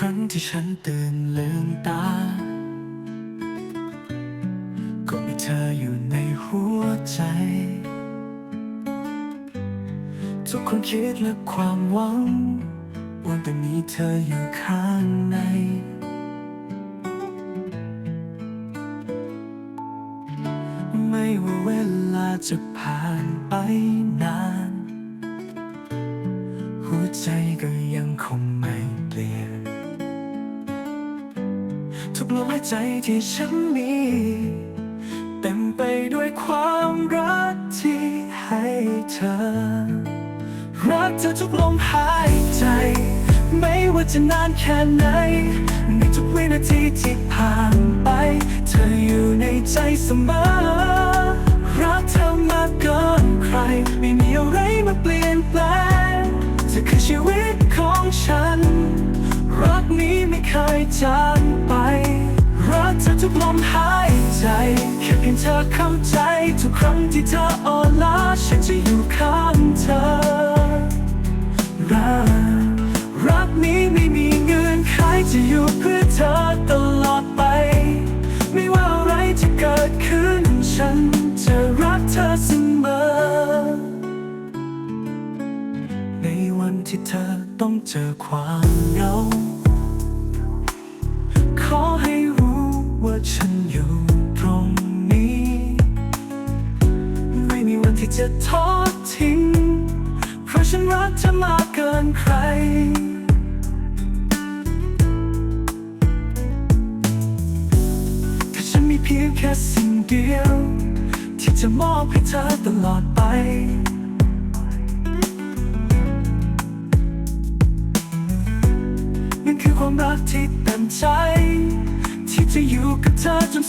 ครั้งที่ฉันตื่นลืมตา ก็มีเธออยู่ในหัวใจ ทุกคนคิดและความหวังว่าจะมีเธออยู่ข้างในไม่ว่าเวลาจะผ่านไปนาน หัวใจก็ ใจที่ฉันมี เต็มไปด้วยความรักที่ให้เธอ รักเธอทุกลมหายใจ ไม่ว่าจะนานแค่ไหน ในทุกวินาทีที่ผ่านไป เธออยู่ในใจเสมอ รักเธอมากเกินใคร ไม่มีอะไรมาเปลี่ยนแปลงเธอคือชีวิตของฉัน รักนี้ไม่เคยจางไปรัก ทุกลมหายใจแค่เพียงเธอเข้าใจทุกครั้งที่เธออ่อนล้าฉันจะอยู่ข้างเธอ รักรักนี้ไม่มีเงื่อนไขจะอยู่เพื่อเธอตลอดไป ไม่ว่าอะไรจะเกิดขึ้นฉันจะรักเธอเสมอ ในวันที่เธอต้องเจอความเหงา ฉันอยู่ตรงนี้ ไม่มีวันที่จะทอดทิ้ง เพราะฉันรักเธอมากเกินใครแต่ฉันมีเพียงแค่สิ่งเดียว ที่จะมอบให้เธอตลอดไปนั่นคือความรักที่เต็มใจ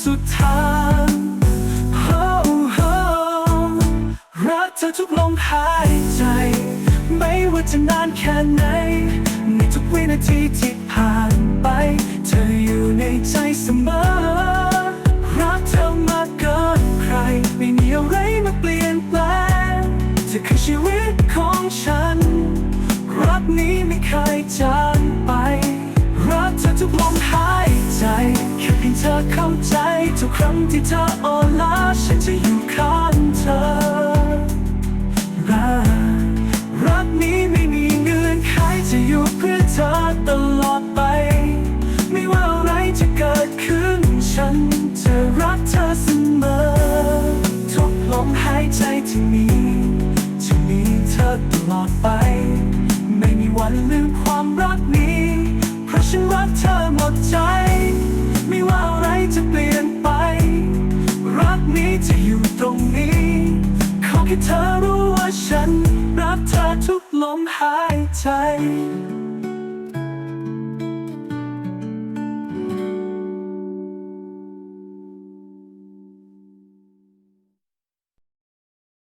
สุดทางโอ้โหรักเธอทุกลมหายใจ ไม่ว่าจะนานแค่ไหน ในทุกวินาทีที่ผ่านไป เธออยู่ในใจเสมอ รักเธอมากเกินใคร ไม่มีอะไรมาเปลี่ยนแปลงเธอคือชีวิตของฉัน รักนี้ไม่เคยจาง ครั้งที่เธออ่อนล้าฉันจะอยู่ข้างเธอ รักรักนี้ไม่มีเงื่อนไขจะอยู่เพื่อเธอตลอดไป ไม่ว่าอะไรจะเกิดขึ้นฉันจะรักเธอเสมอทุกลมหายใจที่มีจะมีเธอตลอดไป ไม่มีวันลืมความรักนี้ เพราะฉันรักเธอหมดใจ ไม่ว่าอะไรจะเปลี่ยน รงนี้ ขอแค่เธอรู้ว่าฉันรักเธอทุกลมหายใจ